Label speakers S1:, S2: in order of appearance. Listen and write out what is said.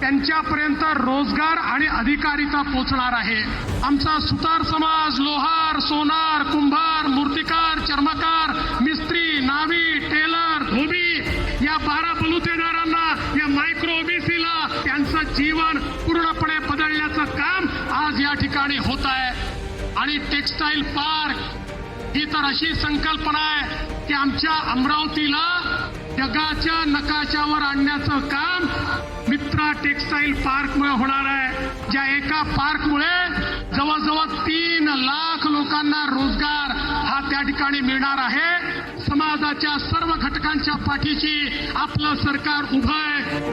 S1: त्यांच्यापर्यंत रोजगार आणि अधिकारिता पोचणार आहे. आमचा सुतार समाज लोहार सोनार कुंभार मूर्तिकार चर्मकार मिस्त्री नावी टेलर धोबी या बारा बलुतेदारांना या मायक्रो ओबीसीला त्यांचं जीवन पूर्णपणे बदलण्याचं काम आज या ठिकाणी होत आहे. आणि टेक्स्टाईल पार्क ही तर अशी संकल्पना आहे की आमच्या अमरावतीला जगाच्या नकाशावर आणण्याचं काम मित्रा टेक्स्टाईल पार्कमुळे होणार आहे. ज्या एका पार्कमुळे जवळजवळ तीन लाख लोकांना रोजगार हा त्या ठिकाणी मिळणार आहे. समाजाच्या सर्व घटकांच्या पाठीशी आपलं सरकार उभं आहे.